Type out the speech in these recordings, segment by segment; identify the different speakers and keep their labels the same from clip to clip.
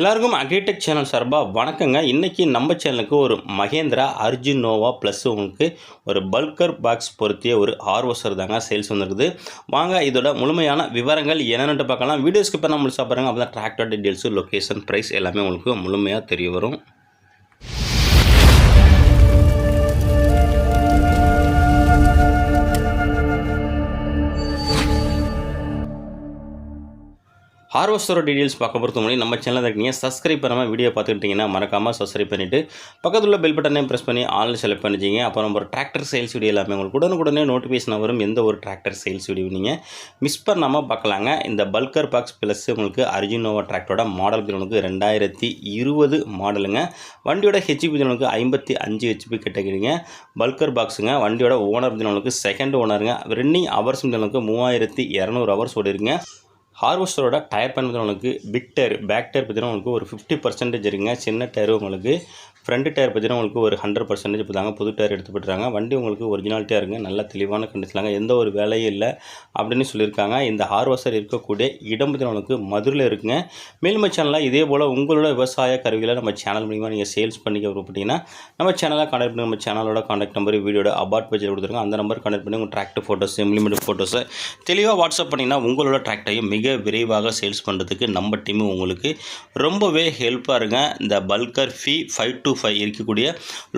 Speaker 1: எல்லாருக்கும் agritech channel சார்பாக வணக்கங்க. இன்றைக்கி நம்ம சேனலுக்கு ஒரு மகேந்திரா அர்ஜுனோவா ப்ளஸ் உங்களுக்கு ஒரு பல்கர் பாக்ஸ் பொருத்திய ஒரு ஆர்வசர் தாங்க சேல்ஸ் வந்துருக்குது. வாங்க இதோட முழுமையான விவரங்கள் என்னென்னு பார்க்கலாம். வீடியோஸ்க்கு இப்போ நம்ம சாப்பிட்றாங்க அப்போ தான் டிராக்டர் டீட்டெயில்ஸு லொக்கேஷன் ப்ரைஸ் எல்லாமே உங்களுக்கு முழுமையாக தெரிய வரும். ஹார்வஸ்டரோட டீடைல்ஸ் பார்க்க பொறுத்த முடியும் நம்ம சேனலில் இருக்கீங்க. சப்ஸ்கிரைப் பண்ணாமல் வீடியோ பார்த்துக்கிட்டிங்கன்னா மறக்காமல் சப்ஸ்கிரைப் பண்ணிவிட்டு பக்கத்தில் உள்ள பெல் பட்டனையும் ப்ரெஸ் பண்ணி ஆன்லைன் செலக்ட் பண்ணிச்சிங்க அப்புறம் ஒரு டிராக்டர் சேல்ஸ் வீடியோ எல்லாமே உங்களுக்கு உடனுக்குடனே நோட்டிஃபிகேஷன் வரும். எந்த ஒரு டிராக்டர் சேல்ஸ் வீடியோ நீங்கள் மிஸ் பண்ணாமல் பார்க்கலாங்க. இந்த பல்கர் பாக்ஸ் ப்ளஸ் உங்களுக்கு அர்ஜுனோவா டிராக்டரோட மாடல் உங்களுக்கு ரெண்டாயிரத்தி இருபது மாடலுங்க வண்டியோட ஹெச்பி உங்களுக்கு ஐம்பத்தி அஞ்சு ஹெச்பி கேட்டகிறீங்க பல்கர் பாக்ஸுங்க வண்டியோட ஓனர் உங்களுக்கு செகண்ட் ஓனருங்க ரன்னிங் ஹவர்ஸ் உங்களுக்கு மூவாயிரத்தி இரநூறு ஹவர்ஸ் ஓடிருங்க ஹார்வெஸ்டரோட டயர் பேன் உங்களுக்கு பிக் டயர் பேக் டயர் பார்த்தீங்கன்னா உங்களுக்கு ஒரு ஃபிஃப்டி பர்சன்டேஜ் இருக்குங்க. சின்ன டயர் உங்களுக்கு ஃப்ரண்ட் டயர் பார்த்தீங்கன்னா உங்களுக்கு ஒரு ஹண்ட்ரட் பர்சன்டேஜ் இப்போ புது டயர் எடுத்து போட்டுறாங்க வண்டி உங்களுக்கு ஒரிஜினாலிட்டியாக இருங்க நல்ல தெளிவான கண்டிஷனாங்க எந்த ஒரு வேலையும் இல்லை அப்படின்னு சொல்லியிருக்காங்க. இந்த ஹார்வெஸ்டர் இருக்கக்கூடிய இடம் பார்த்தீங்கன்னா உங்களுக்கு மதுரையில் இருக்குங்க. மேலும் சேனலில் இதே போல் உங்களோட விவசாய கருவிகளை நம்ம சேனல் மூலிமா நீங்கள் சேல்ஸ் பண்ணிக்க விருப்பப்பட்டீங்கன்னா நம்ம சேனலாக கான்டாக்ட் பண்ணி நம்ம சேனலோட கான்டாக்ட் நம்பர் வீடியோட அபார்ட் பேஜில் கொடுத்துருங்க. அந்த நம்பர் கான்டாக்ட் பண்ணி உங்கள் டிராக்டர் ஃபோட்டோஸ் இம்ப்ளிமெண்ட் ஃபோட்டோஸை தெளிவாக வாட்ஸ்அப் பண்ணிங்கன்னா உங்களோட டிராக்டரையும் மிக மிக விரைவாக சேல்ஸ் பண்ணுறதுக்கு நம்ம டீம் உங்களுக்கு ரொம்பவே ஹெல்ப்பாக இருங்க. இந்த பல்கர் ஃபி ஃபைவ் டு ஃபைவ் இருக்கக்கூடிய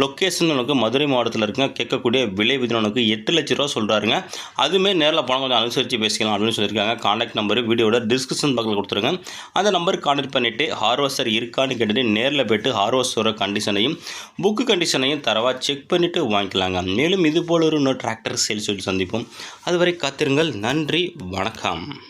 Speaker 1: லொக்கேஷன் உனக்கு மதுரை மாவட்டத்தில் இருக்குங்க. கேட்கக்கூடிய விலை விதினனுக்கு எட்டு லட்ச ரூபா சொல்கிறாருங்க அதுவுமே நேரில் போனால் கொஞ்சம் அனுசரித்து பேசிக்கலாம் அப்படின்னு சொல்லியிருக்காங்க. காண்டாக்ட் நம்பர் வீடியோட டிஸ்கிரிப்ஷன் பக்கத்தில் கொடுத்துருங்க. அந்த நம்பர் கான்டாக்ட் பண்ணிவிட்டு ஹார்வஸ்டர் இருக்கான்னு கேட்டுட்டு நேரில் போய்ட்டு ஹார்வஸ்டோட கண்டிஷனையும் புக்கு கண்டிஷனையும் தரவாக செக் பண்ணிவிட்டு வாங்கிக்கலாங்க. மேலும் இது போல ஒரு இன்னொரு டிராக்டர் சேல்ஸ் சொல்லி சந்திப்போம். அதுவரை காத்திருங்கள். நன்றி. வணக்கம்.